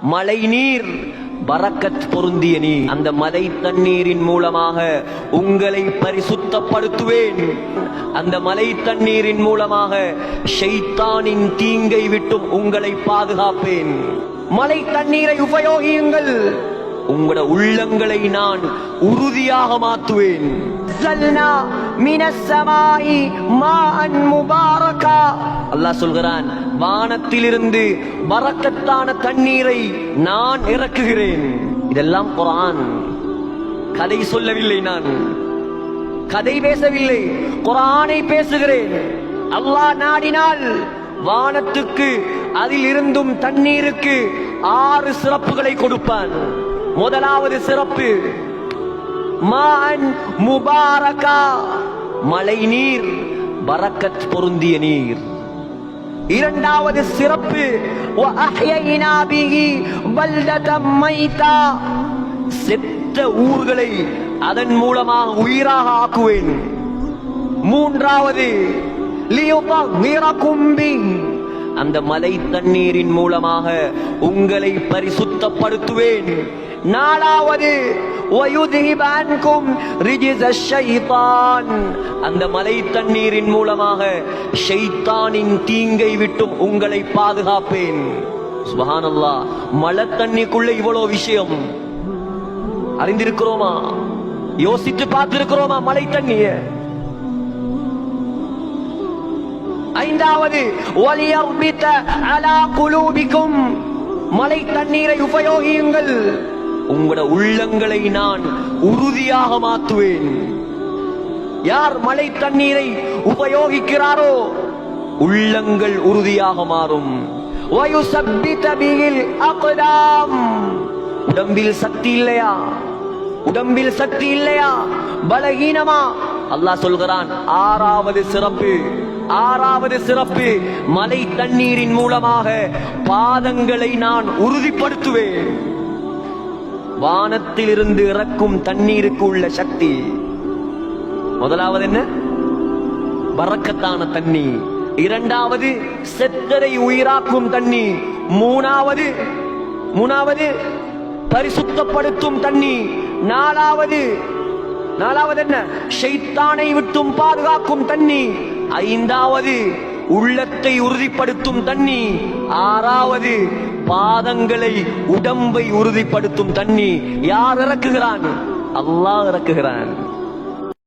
மழை நீர் பரக்கத் பொருந்திய நீர். அந்த மலை தண்ணீரின் மூலமாக உங்களை பரிசுத்தப்படுத்துவேன். அந்த மலை தண்ணீரின் மூலமாக ஷைத்தானின் தீங்கை விட்டும் உங்களை பாதுகாப்பேன். மலை தண்ணீரை உபயோகியுங்கள். உங்களோட உள்ளங்களை நான் உறுதியாக மாத்துவேன் அல்லாஹ் சொல்கிறான் வானத்திலிருந்து வரக்கத்தான தண்ணீரை நான் இறக்குகிறேன். இதெல்லாம் குரான். கதை சொல்லவில்லை நான். கதை பேசவில்லை. குரானை பேசுகிறேன். அல்லாஹ் நாடினால் வானத்துக்கு அதில் இருந்தும் தண்ணீருக்கு ஆறு சிறப்புகளை கொடுப்பான். முதலாவது சிறப்பு. மான் முபாரகா மழை நீர் பரக்கத் பொருந்திய நீர். இரண்டாவது சிறப்பு செத்த ஊர்களை அதன் மூலமாக உயிராக ஆக்குவேன். மூன்றாவது லியோபா மீரா கும்பிங் அந்த மலை தண்ணீரின் மூலமாக உங்களை பரிசுத்தப்படுத்துவேன். நாலாவது அந்த மலை தண்ணீரின் மூலமாக ஷைத்தானின் தீங்கை விட்டும் உங்களை பாதுகாப்பேன். சுபஹானல்லா மழை தண்ணிக்குள்ள இவ்வளோ விஷயம். அறிந்திருக்கிறோமா? யோசித்து பார்த்திருக்கிறோமா மலை தண்ணிய? ஐந்தாவது மலை தண்ணீரை உபயோகியுங்கள். உங்களோட உள்ளங்களை நான் உறுதியாக மாத்துவேன் யார் மழை தண்ணீரை உபயோகிக்கிறாரோ உள்ளங்கள் உறுதியாக மாறும். உடம்பில் சக்தி இல்லையா? உடம்பில் சக்தி இல்லையா? பலகீனமா? அல்லாஹ் சொல்கிறான் ஆறாவது சிறப்பு. ஆறாவது சிறப்பு மலை தண்ணீரின் மூலமாக பாதங்களை நான் உறுதிப்படுத்துவேன். வானத்திலிருந்து இறக்கும் தண்ணீருக்கு உள்ள சக்தி. முதலாவது என்ன? பறக்கத்தான தண்ணி. இரண்டாவது செத்தரை உயிராக்கும் தண்ணி. மூணாவது மூணாவது பரிசுத்தப்படுத்தும் தண்ணி. நாலாவது நாலாவது என்ன? ஷைத்தானை விட்டும் பாதுகாக்கும் தண்ணி. ஐந்தாவது உள்ளத்தை உறுதிப்படுத்தும் தண்ணி. ஆறாவது பாதங்களை உடம்பை உறுதிப்படுத்தும் தண்ணி. யார் இறக்குகிறான்? அல்லாஹ் இறக்குகிறான்.